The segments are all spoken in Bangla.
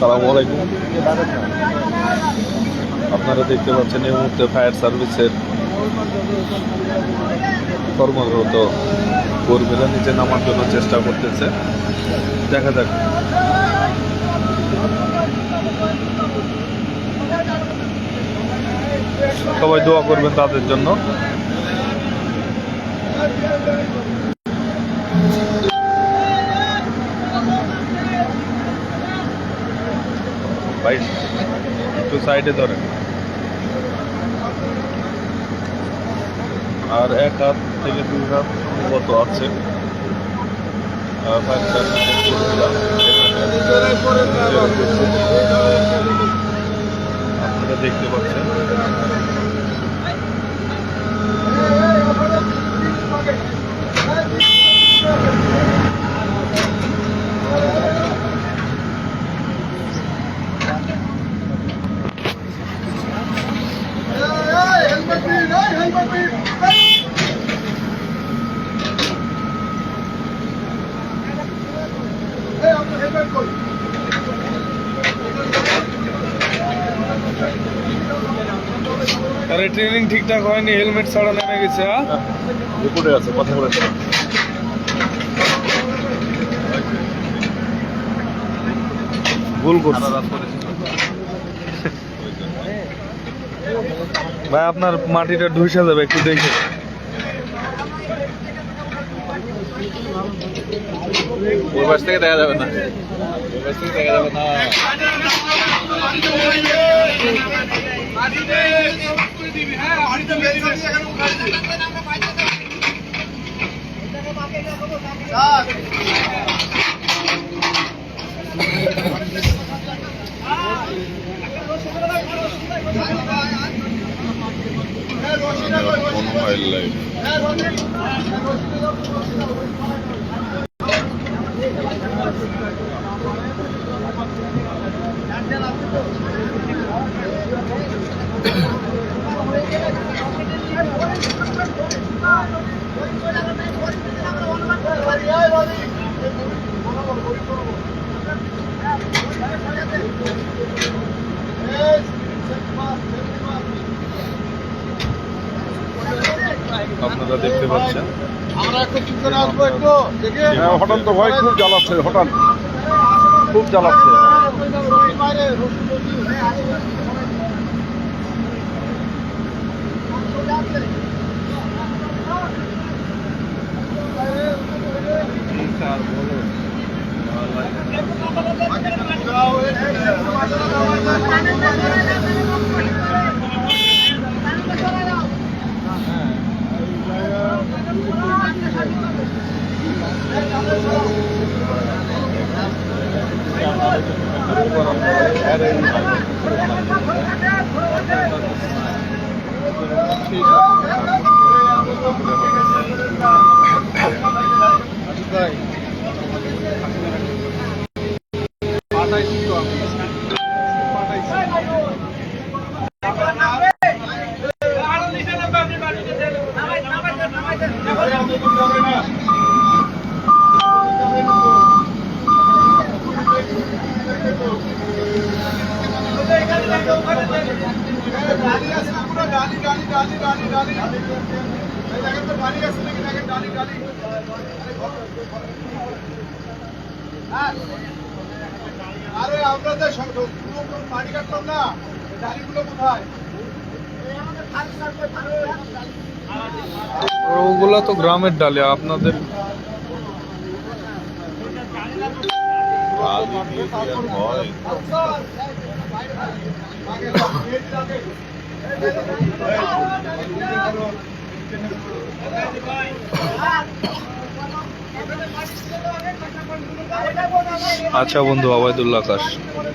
সালামু আলাইকুম। আপনারা দেখতে পাচ্ছেন এই মুহূর্তে ফায়ার সার্ভিসের কর্মরত কর্মীরা নিচে নামার জন্য চেষ্টা করতেছে। দেখা যাক। সবাই দোয়া করবেন তাদের জন্য ভাই একটু সাইডে ধরেন। আর এক হাত থেকে দুই হাত সম্ভবত আছে। আপনারা দেখতে পাচ্ছেন। আরে ট্রেনিং ঠিকঠাক হয়নি হেলমেট ছাড়া নেমে গেছে হ্যাঁ? রিপোর্টে আছে কথা বলেছে ভুল করছে। ভাই আপনার মাটিটা ঢুসে যাবে একটু দেখে। ওই পাশ থেকে দেখা যাবে না। ওই পাশ থেকে দেখা যাবে না। আপনারা দেখতে পাচ্ছেন আমরা একটু পিছনে আসব একটু দেখে হ্যাঁ, হঠাৎ তো ভয় খুব জ্বালাচ্ছে হঠাৎ খুব জ্বালাচ্ছে বাইরে রসুন ডালি আছে না পুরো ডালি ডালি ডালি ডালি ডালি এই দেখেন তো ডালি আছে নাকি দেখেন ডালি ডালি আরে আমরা যে সব কাটলাম না কোথায়? ওগুলা তো গ্রামের ডালে আপনাদের আচ্ছা বন্ধু আবাইদুল্লাহ আকাশ।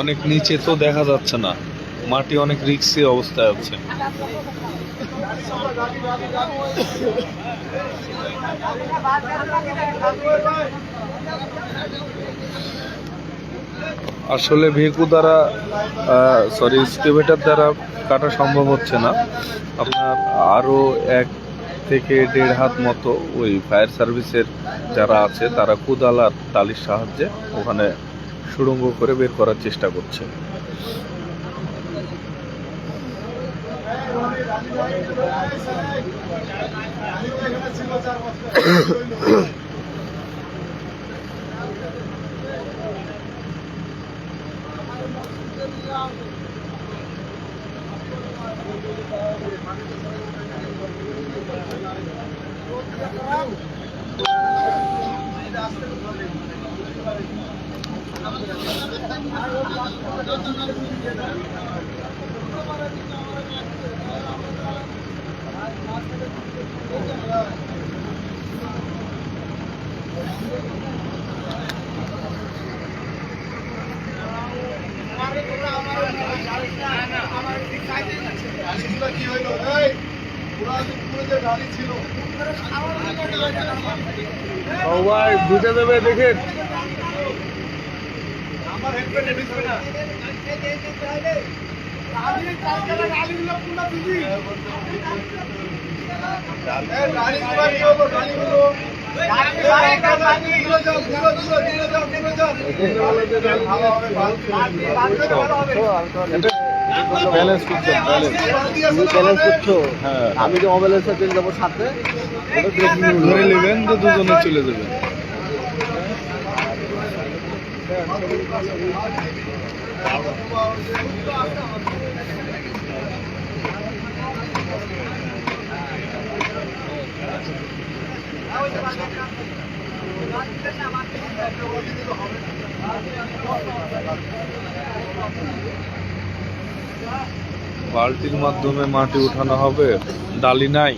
অনেক নিচে তো দেখা যাচ্ছে না। মাটি অনেক রিক্সি অবস্থায় আছে। আসলে ভেকু দ্বারা সরি স্কেভেটার দ্বারা কাটা সম্ভব হচ্ছে না। আপনার আরও এক থেকে দেড় হাত মতো ওই ফায়ার সার্ভিসের যারা আছে, তারা কুদাল আর তালির সাহায্যে ওখানে সুড়ঙ্গ করে বের করার চেষ্টা করছে গাড়িগুলো কি বুঝে দেবে দেখেন। ব্যালেন্স করছে তুমি balance করছ? হ্যাঁ। আমি যে মোবাইলের সাথে যাব সাথে। ধরে নেবেন তো দুজনে চলে যাবেন। বালতির মাধ্যমে মাটি উঠানো হবে ডালি নাই।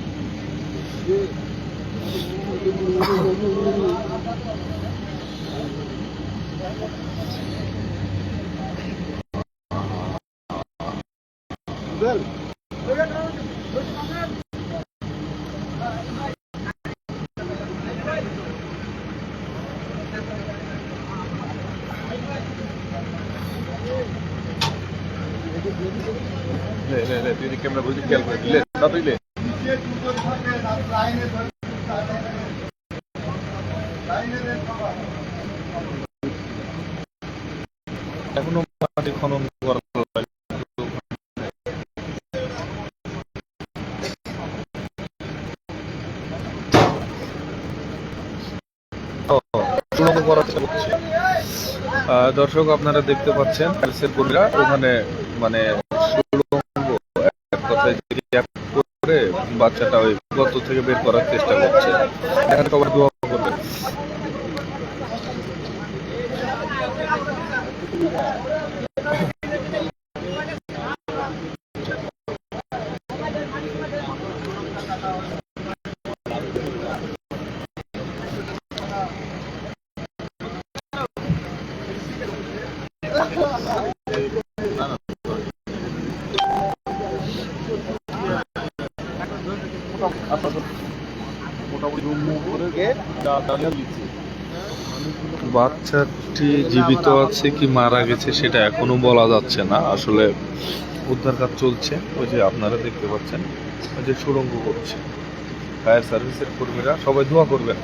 লে লে লে তুই ক্যামেরা বুঝি খেয়াল করে দিলে তাড়াতাড়ি লে নিচে দুজন থাকে, লাইনে ধরে, লাইনে দেন বাবা। এখনও মাটি খনন করা লাগে। ও, সুড়ঙ্গ করার চেষ্টা করছে। দর্শক, আপনারা দেখতে পাচ্ছেন কর্মীরা ওখানে মানে এক কথায় করে বাচ্চাটা ওই গর্ত থেকে বের করার চেষ্টা করছে এখানে সবাই দোয়া করবে বাচ্চাটি জীবিত আছে কি মারা গেছে সেটা এখনও বলা যাচ্ছে না। আসলে উদ্ধার কাজ চলছে। ওই যে আপনারা দেখতে পাচ্ছেন, ওই যে সুড়ঙ্গ করছে। ফায়ার সার্ভিসের কর্মীরা সবাই দোয়া করবেন।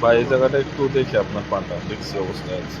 বা এই জায়গাটা একটু দেখে আপনার পাটা দেখছি অবস্থায় আছে।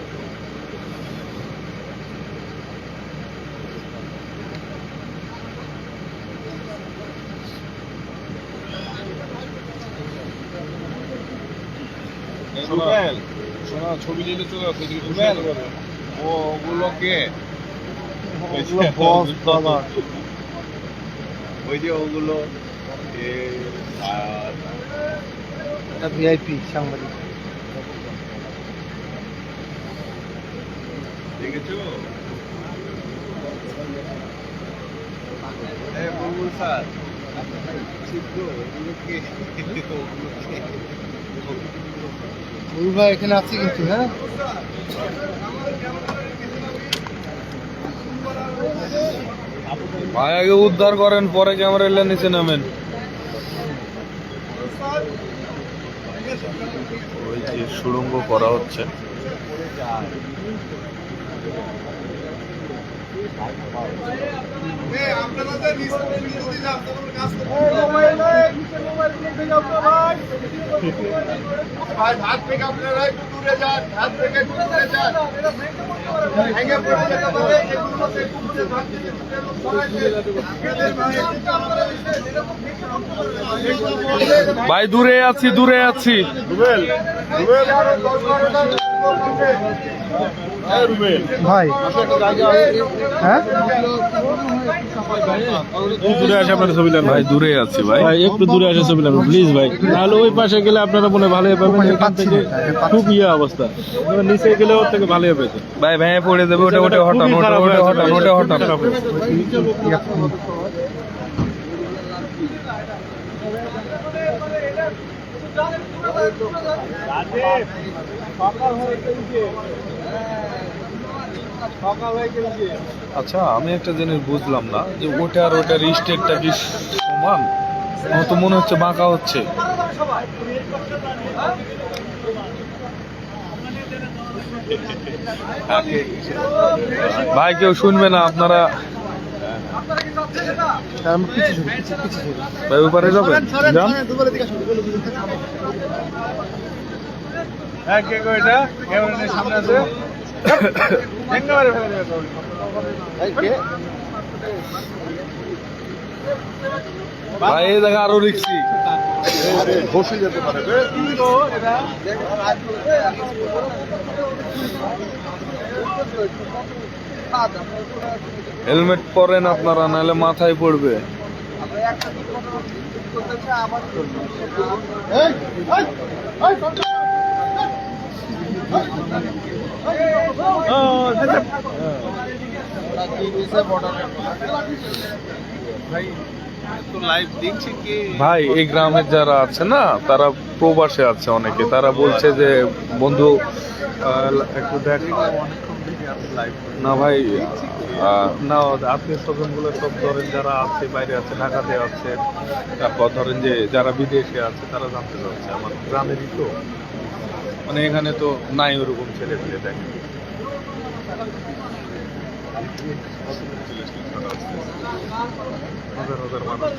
রুবেল শোনা ছবি নিলে চলে আসো এদিকে রুবেল ও ওগুলো কে ওগুলো boss দাদা। ওই যে ওগুলো এ, আর এটা ভিআইপি সাংবাদিক দেখেছ এ বুলবুল স্যার ঠিক তো ওগুলো কে ওগুলো ভাই এখানে আছে কিন্তু হ্যাঁ? ভাই, আগে উদ্ধার করেন, পরে ক্যামেরা এলে নিচে নামেন। ওই যে সুড়ঙ্গ করা হচ্ছে। ভাই হাত থেকে আপনারা একটু দূরে যান হাত থেকে একটু দূরে যান। ভেঙে লোক সরাইছে এদের ভাই এরকম ভাই দূরে আছি দূরে আছি। রুবেল রুবেল। হ্যাঁ ভাই। হ্যাঁ? দূরে আসে আপনারা ছবি নেন ভাই দূরে আছি ভাই। ভাই একটু দূরে আসে ছবি নেন প্লিজ ভাই। তাহলে ওই পাশে গেলে আপনারা মনে হয় ভালোই পাবেন। এখান থেকে খুব ইয়ে অবস্থা। নিচে গেলে ওর থেকে ভালোই পেতে ভাই ভেঙে পড়ে দেবে ওটা ওটা হটান ওটা ওটা হটান ওটা হটান আচ্ছা আমি একটা জিনিস বুঝলাম না যে ওটা আর ওটার স্টেটটা কি সমান? আমার তো মনে হচ্ছে বাঁকা হচ্ছে। ভাই কেউ শুনবে না আপনারা ভাই উপরে যাবেন? হ্যাঁ কে গো এটা? ক্যামেরা নিয়ে সামনে আছে। ভেঙে মারে ফেলে দেবে ভাই এই দেখা আরও রিক্সি। বসে যেতে পারে। হেলমেট পরেন আপনারা, নাহলে মাথায় পড়বে। ভাই, এই গ্রামের যারা আছে না, তারা প্রবাসে আছে অনেকে। তারা বলছে যে, বন্ধু একটু দেখ। না ভাই না, আত্মীয় স্বজনগুলো সব ধরেন যারা আছে, বাইরে আছে, ঢাকাতে আছে, তারপর ধরেন যে যারা বিদেশে আছে, তারা জানতে চাচ্ছে আমার গ্রামেরই তো। মানে এখানে তো নাই ওরকম ছেলে পেলে দেখে। হাজার হাজার মানুষ।